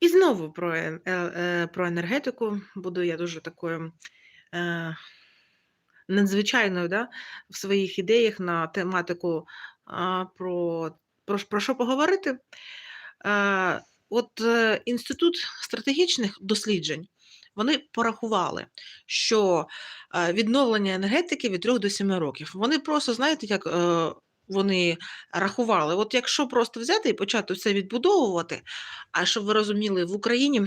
І знову про е е, про енергетику. Буду я дуже такою, е, надзвичайною, да, в своїх ідеях на тематику, про про про що поговорити. От, Інститут стратегічних досліджень, вони порахували, що, відновлення енергетики від 3 до 7 років. Вони просто, знаєте, як, вони рахували, от якщо просто взяти і почати все відбудовувати, а щоб ви розуміли, в Україні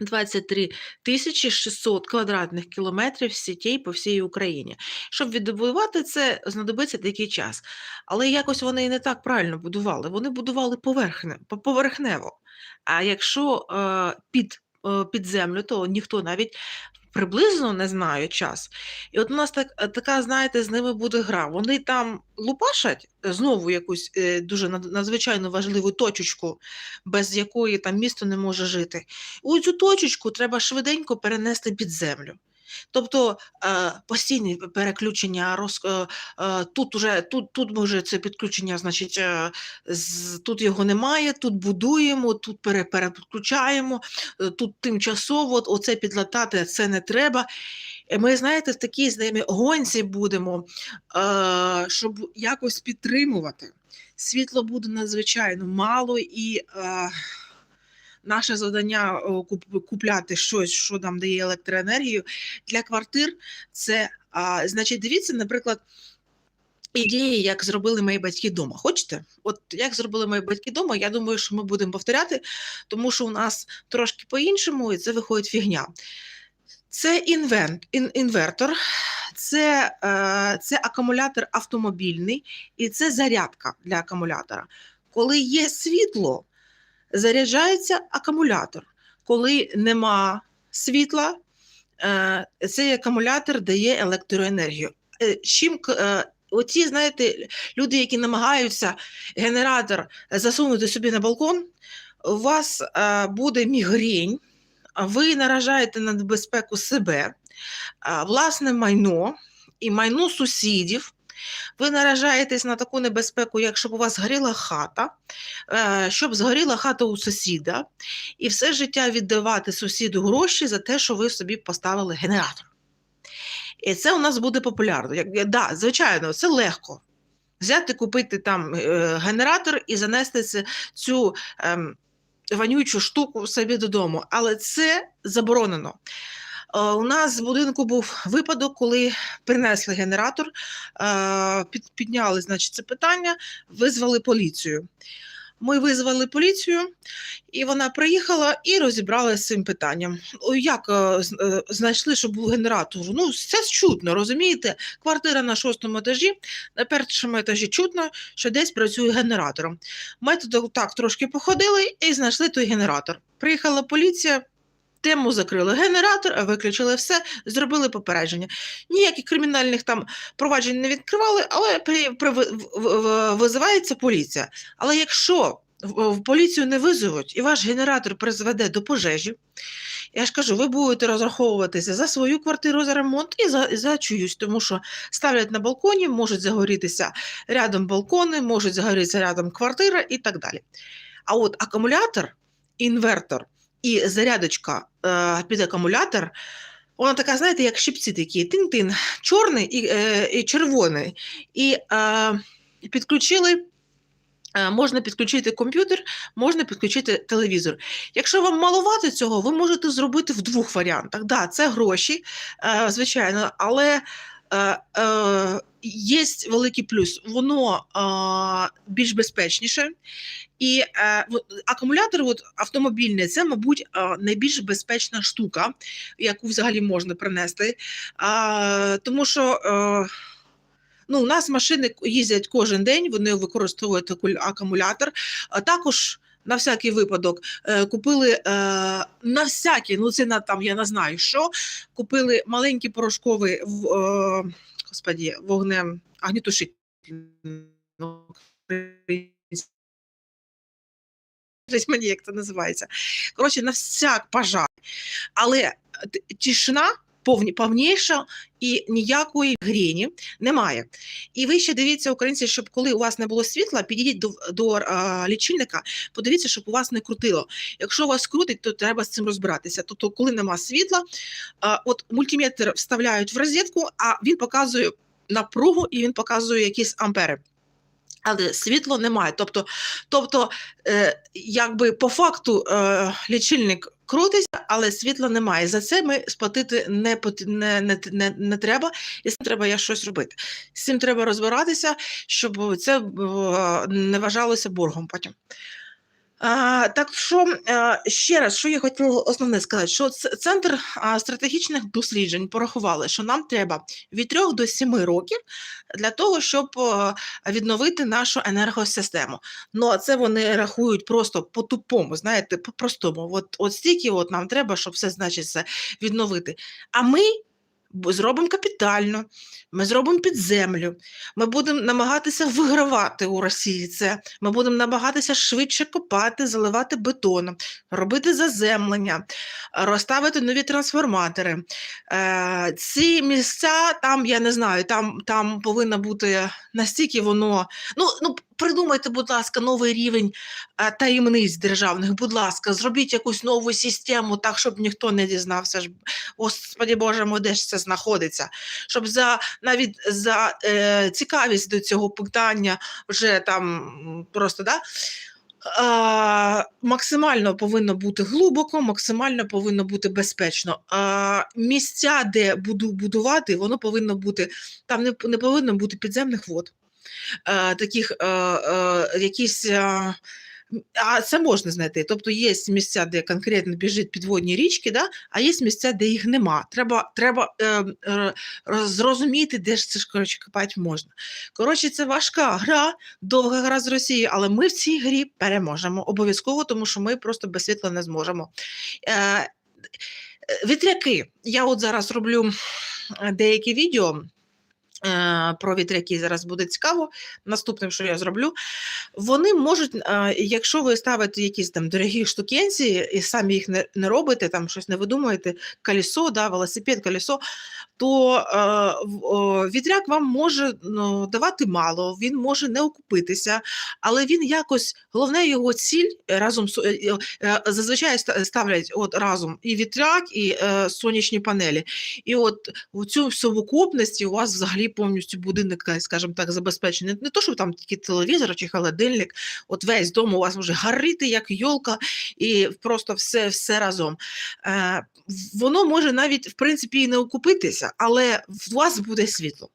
23 тисячі 600 квадратних кілометрів сітей по всій Україні. Щоб відбудувати це, знадобиться деякий час. Але якось вони і не так правильно будували. Вони будували поверхне, по- поверхнево. А якщо е, під, е, під землю, то ніхто навіть приблизно не знаю час. І от у нас так, е, така, знаєте, з ними буде гра. Вони там лупашать е, знову якусь е, дуже надзвичайно важливу точечку, без якої там місто не може жити. У цю точечку треба швиденько перенести під землю. Тобто е, постійне переключення роз, е, е, тут уже тут, тут може це підключення, значить, тут його немає, тут будуємо, тут пере, переключаємо, е, тут тимчасово, оце підлатати, це не треба. Ми, знаєте, в такій з гонці будемо, щоб якось підтримувати. Світло буде надзвичайно мало і. Е, Наше завдання о, купляти щось, що нам дає електроенергію для квартир. Це а, значить, дивіться, наприклад, ідеї, як зробили мої батьки вдома. Хочете? От як зробили мої батьки вдома, я думаю, що ми будемо повторяти, тому що у нас трошки по-іншому, і це виходить фігня. Це інвент, ін, інвертор, це, е, це акумулятор автомобільний і це зарядка для акумулятора. Коли є світло, заряджається акумулятор. Коли нема світла, е, цей акумулятор дає електроенергію. Е, Чим е, оці, знаєте, люди, які намагаються генератор засунути собі на балкон, у вас буде мігрень, ви наражаєте на небезпеку себе, власне майно і майно сусідів. Ви наражаєтесь на таку небезпеку, як щоб у вас згоріла хата, е, щоб згоріла хата у сусіда, і все життя віддавати сусіду гроші за те, що ви собі поставили генератор. І це у нас буде популярно. Як, да, звичайно, це легко. Взяти, купити там е, генератор і занести цю ем, вонючу штуку собі додому. Але це заборонено. Е, У нас в будинку був випадок, коли принесли генератор, е, підняли значить, це питання, визвали поліцію. Ми визвали поліцію, і вона приїхала і розібралася з цим питанням. Як е, знайшли, що був генератор? Ну, це чутно, розумієте? Квартира на шостому етажі, на першому етажі чутно, що десь працює генератором. Ми туди так трошки походили і знайшли той генератор. Приїхала поліція. Тему закрили генератор, а виключили все, зробили попередження. Ніяких кримінальних там проваджень не відкривали, але при, при, в- в- визивається поліція. Але якщо в, поліцію не визовуть і ваш генератор призведе до пожежі, я ж кажу, ви будете розраховуватися за свою квартиру за ремонт і за, за чиюсь, тому що ставлять на балконі, можуть загорітися рядом балкони, можуть загорітися рядом квартира і так далі. А от акумулятор, інвертор і зарядочка е, під акумулятор, вона така, знаєте, як щипці такі, тин-тин, чорний і, е, і червоний. І е, підключили. е, Можна підключити комп'ютер, можна підключити телевізор. Якщо вам малувати цього, ви можете зробити в двох варіантах. Да, це гроші, звичайно, але є великий плюс. Воно е, більш безпечніше. І е, акумулятор от, автомобільний це, мабуть, е, найбільш безпечна штука, яку взагалі можна принести. А, тому що е, ну, у нас машини їздять кожен день, вони використовують акумулятор. А також на всякий випадок е, купили е, на всякий, ну це на там я не знаю що. Купили маленький порошковий е, господі, вогнем огнетушитель. ну, мені, як це називається. Коротше, на всяк пожар. Але тишина повні, повніша і ніякої гріні немає. І ви ще дивіться, українці, щоб коли у вас не було світла, підійдіть до, до а, лічильника, подивіться, щоб у вас не крутило. Якщо вас крутить, то треба з цим розбиратися. Тобто, коли нема світла, а, от мультиметр вставляють в розетку, а він показує напругу і він показує якісь ампери. Але світла немає. Тобто, тобто е, якби по факту е, лічильник крутиться, але світла немає. За це ми сплатити не, не, не, не, не треба, і з цим треба я щось робити. З цим треба розбиратися, щоб це е, не вважалося боргом потім. А, так що е, ще раз, що я хотіла основне сказати, що центр стратегічних досліджень порахували, що нам треба від 3 до 7 років для того, щоб е, відновити нашу енергосистему. Ну а це вони рахують просто по-тупому, знаєте, по-простому. От, от стільки от нам треба, щоб все значить все відновити. А ми зробимо капітально, ми зробимо під землю. Ми будемо намагатися вигравати у Росії це. Ми будемо намагатися швидше копати, заливати бетоном, робити заземлення, розставити нові трансформатори. Е, ці місця, там, я не знаю, там, там повинно бути настільки воно. Ну, ну, придумайте, будь ласка, новий рівень е, таємниць державних. Будь ласка, зробіть якусь нову систему, так, щоб ніхто не дізнався. ж, Господи Боже мой, де ж це знаходиться. Щоб за навіть за е, цікавість до цього питання вже там просто да. А, максимально повинно бути глибоко, максимально повинно бути безпечно. А, місця, де буду будувати, воно повинно бути там не, не повинно бути підземних вод, таких а, а, якісь. А, це можна знайти. Тобто є місця, де конкретно біжить підводні річки, да? а є місця, де їх нема. Треба, треба е, е, зрозуміти, де ж це ж коротше, копати можна. Коротше, це важка гра, довга гра з Росією, але ми в цій грі переможемо обов'язково, тому що ми просто без світла не зможемо. Е, е, вітряки. Я от зараз роблю е, деякі відео. Е, Про вітряки зараз буде цікаво. Наступним, що я зроблю, вони можуть, е, якщо ви ставите якісь там дорогі штукенці і самі їх не, робите, там щось не видумуєте, колесо, да, велосипед, колесо, то е, вітряк вам може ну, давати мало, він може не окупитися, але він якось головне його ціль разом зазвичай ставлять от разом і вітряк, і сонячні панелі. І от у цю совокупності у вас взагалі повністю будинок, скажімо так, забезпечений. Не, не то, що там тільки телевізор чи холодильник, от весь дом у вас може горіти, як йолка, і просто все, все разом. Е, воно може навіть в принципі і не окупитися, але у вас буде світло.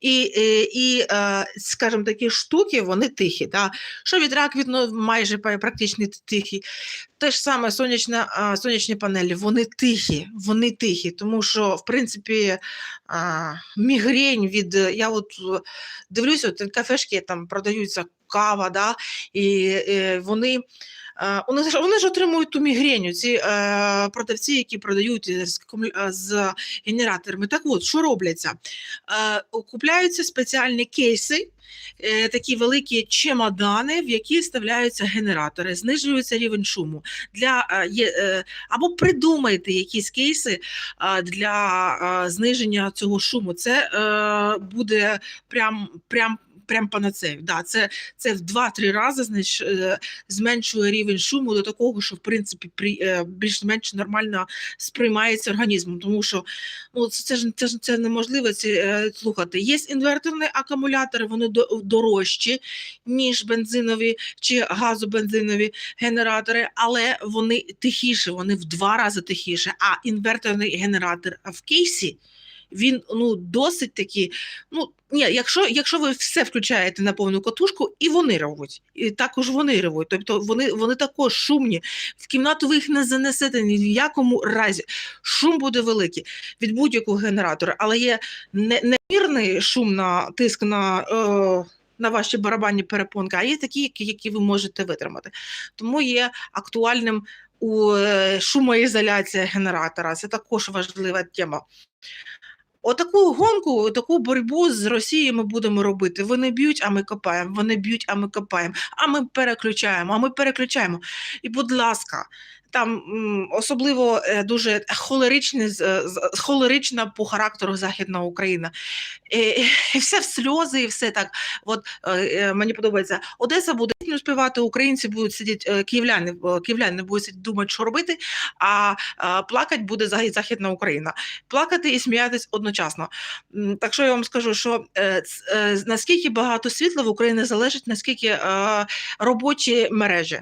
І, е, і е, скажімо, такі штуки, вони тихі. Да? Що вітряк відно майже практично тихі. Те ж саме сонячна, сонячні панелі, вони тихі, вони тихі, тому що, в принципі, мігрень від. Я от е, дивлюся, от кафешки там продаються кава, да? і е, вони. Е, Вони ж, вони ж отримують ту мігреню, ці е, продавці, які продають з, е, з генераторами. Так от, що робляться? Купляються спеціальні кейси, такі великі чемодани, в які вставляються генератори, знижується рівень шуму. Для, є, або придумайте якісь кейси для зниження цього шуму. Це буде прям, прям, прям панацею. Да, це, це в 2-3 рази знач, е, зменшує рівень шуму до такого, що в принципі при, е, більш-менш нормально сприймається організмом. Тому що ну, це, ж, це, це неможливо це, слухати. Є інверторні акумулятори, вони до- дорожчі, ніж бензинові чи газобензинові генератори, але вони тихіші, вони в два рази тихіше. А інверторний генератор в кейсі. Він ну досить такі. Ну ні, якщо, якщо ви все включаєте на повну катушку, і вони ревуть, і також вони ревуть. Тобто вони, вони також шумні. В кімнату ви їх не занесете ні в якому разі. Шум буде великий від будь-якого генератора, але є не, немірний шум на тиск на. Е, на ваші барабанні перепонки, а є такі, які, які ви можете витримати. Тому є актуальним у е, шумоізоляція генератора. Це також важлива тема. Отаку гонку, таку боротьбу з Росією ми будемо робити. Вони б'ють, а ми копаємо. Вони б'ють, а ми копаємо. А ми переключаємо, а ми переключаємо. І, будь ласка, там особливо е, дуже з- холерична по характеру Західна Україна. І, все в сльози, і все так. От е, е, мені подобається. Одеса буде співати, українці будуть сидіти, київляни, київляни будуть сидіти, думати, що робити, а, плакать буде Західна Україна. Плакати і сміятись одночасно. Так що я вам скажу, що наскільки багато світла в Україні залежить, наскільки робочі мережі.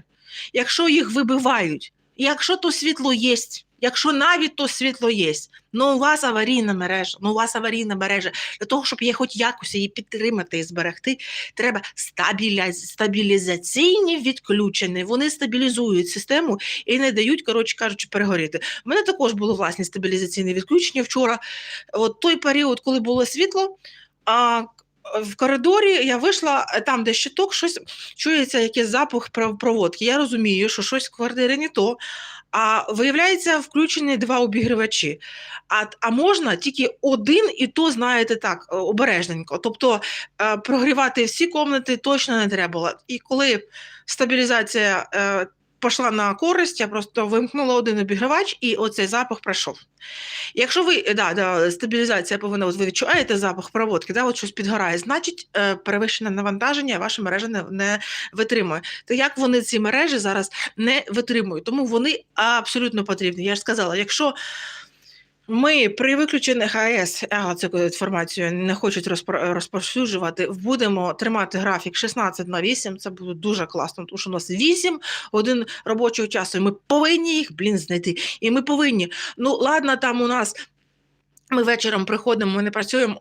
Якщо їх вибивають, якщо то світло є, якщо навіть то світло є, ну у вас аварійна мережа, ну у вас аварійна мережа. Для того, щоб її хоч якось її підтримати і зберегти, треба стабіля... стабілізаційні відключення. Вони стабілізують систему і не дають, коротше кажучи, перегоріти. У мене також було власні стабілізаційні відключення вчора. От той період, коли було світло, а в коридорі я вийшла е, там, де щиток, щось чується якийсь запах пров- проводки. Я розумію, що щось в квартирі не то. А виявляється, включені два обігрівачі. А, а можна тільки один, і то, знаєте, так, е, обережненько. Тобто е, прогрівати всі комнати точно не треба. І коли стабілізація пішла на користь, я просто вимкнула один обігрівач, і оцей запах пройшов. Якщо ви е, да, да, стабілізація повинна, от ви відчуваєте запах проводки, да, от щось підгорає, значить е, перевищене навантаження ваша мережа не, не витримує. То як вони ці мережі зараз не витримують? Тому вони абсолютно потрібні. Я ж сказала, якщо ми при виключених АЕС, а цю інформацію не хочуть розпро- розповсюджувати, будемо тримати графік 16 на 8, це буде дуже класно, тому що у нас 8 один робочого часу, і ми повинні їх, блін, знайти. І ми повинні. Ну, ладно, там у нас. Ми вечором приходимо, ми не працюємо,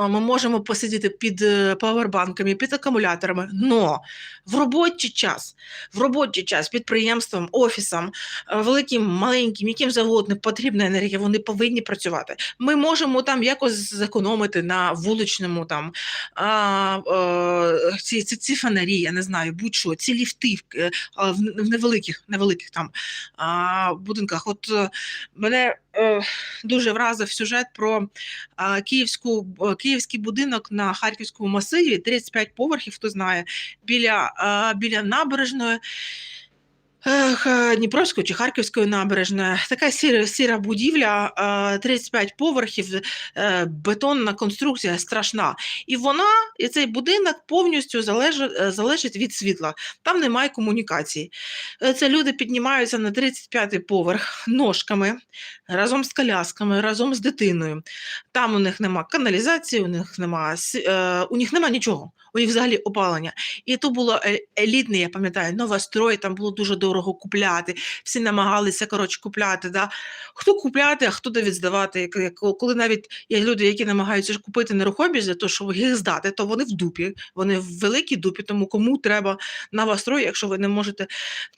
ми можемо посидіти під е, павербанками, під акумуляторами. Но в робочий час, в робочий час підприємствам, офісам, е, великим, маленьким, яким завгодно потрібна енергія, вони повинні працювати. Ми можемо там якось зекономити на вуличному там а, е, ці, ці, ці фонарі, я не знаю, будь-що, ці ліфти в, е, в невеликих, невеликих там а, будинках. От мене е, дуже вразив сюжет про а, київську, київський будинок на Харківському масиві, 35 поверхів, хто знає, біля, а, біля набережної. Е, Дніпровської чи Харківської набережної. Така сіра, сіра будівля, е, 35 поверхів, е, бетонна конструкція страшна. І вона, і цей будинок повністю залежить, е, від світла. Там немає комунікації. Це люди піднімаються на 35-й поверх ножками, разом з колясками, разом з дитиною. Там у них нема каналізації, у них нема, е, у них нема нічого. У них взагалі опалення. І то було е- елітне, я пам'ятаю, новострой, там було дуже дорого купляти. Всі намагалися коротше, купляти. Да? Хто купляти, а хто довід здавати. Як- як- Коли навіть є люди, які намагаються купити нерухомість для того, щоб їх здати, то вони в дупі, вони в великій дупі, тому кому треба новострой, якщо ви не можете,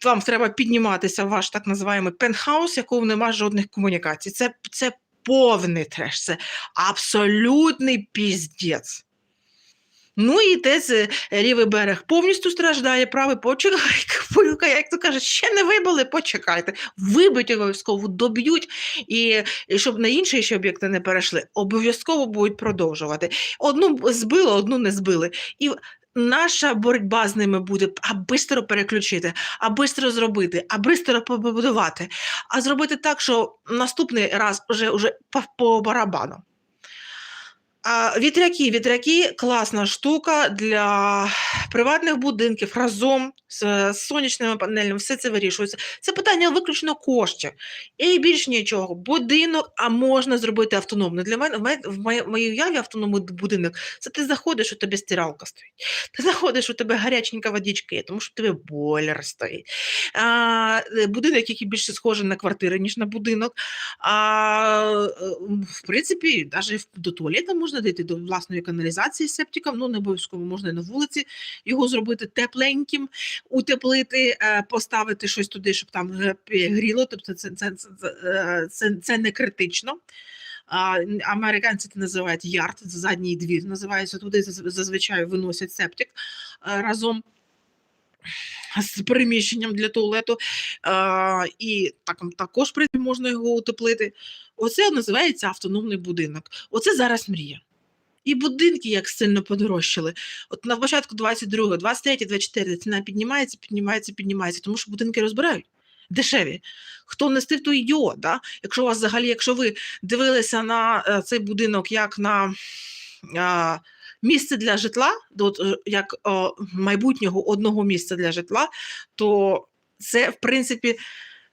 вам треба підніматися в ваш так називаємий пентхаус, якого немає жодних комунікацій. Це, це повний треш, це абсолютний піздець. Ну і те це лівий берег повністю страждає, правий почекайте, як то кажуть, ще не вибили, почекайте. Вибить обов'язково, доб'ють, і, і щоб на інші ще об'єкти не перейшли, обов'язково будуть продовжувати. Одну збили, одну не збили. І наша боротьба з ними буде а бистро переключити, а бистро зробити, а бистро побудувати, а зробити так, що наступний раз вже, вже по, по барабану. А вітряки, вітряки класна штука для приватних будинків разом з, з сонячними панелями. Все це вирішується. Це питання виключно коштів. І більш нічого. Будинок, а можна зробити автономно. Для мене в моїй моїй уяві автономний будинок. Це ти заходиш, у тебе стиралка стоїть. Ти заходиш, у тебе гаряченька водичка є, тому що у тебе бойлер стоїть. А, будинок, який більше схожий на квартиру, ніж на будинок. А, в принципі, навіть до туалету можна дійти до власної каналізації з септиком, ну не обов'язково можна на вулиці його зробити тепленьким, утеплити, е, поставити щось туди, щоб там гріло. Тобто це, це, це, це, е, не критично. Американці це називають ярд, задній двір, називається туди зазвичай виносять септик е, разом з приміщенням для туалету. А, і так, також можна його утеплити. Оце називається автономний будинок. Оце зараз мрія. І будинки як сильно подорожчали. От на початку 22, 23, 24 ціна піднімається, піднімається, піднімається, тому що будинки розбирають. дешеві. Хто не стив, то ідіот. Да? Якщо у вас взагалі, якщо ви дивилися на е, цей будинок як на а, місце для житла, от, е, як о, майбутнього одного місця для житла, то це, в принципі,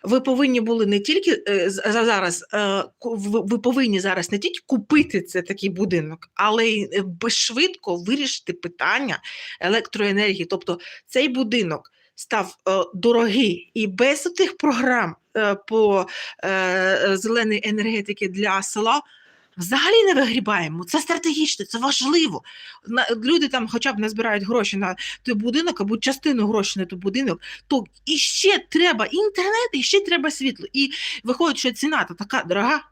ви повинні були не тільки е, зараз, е, ви ви повинні зараз не тільки купити це такий будинок, але й е, швидко вирішити питання електроенергії. Тобто цей будинок став дорогий і без тих програм по зеленій енергетики для села. Взагалі не вигрібаємо. Це стратегічно, це важливо. Люди там хоча б не збирають гроші на той будинок або частину грошей на той будинок, то і ще треба інтернет, і ще треба світло. І виходить, що ціна то така дорога.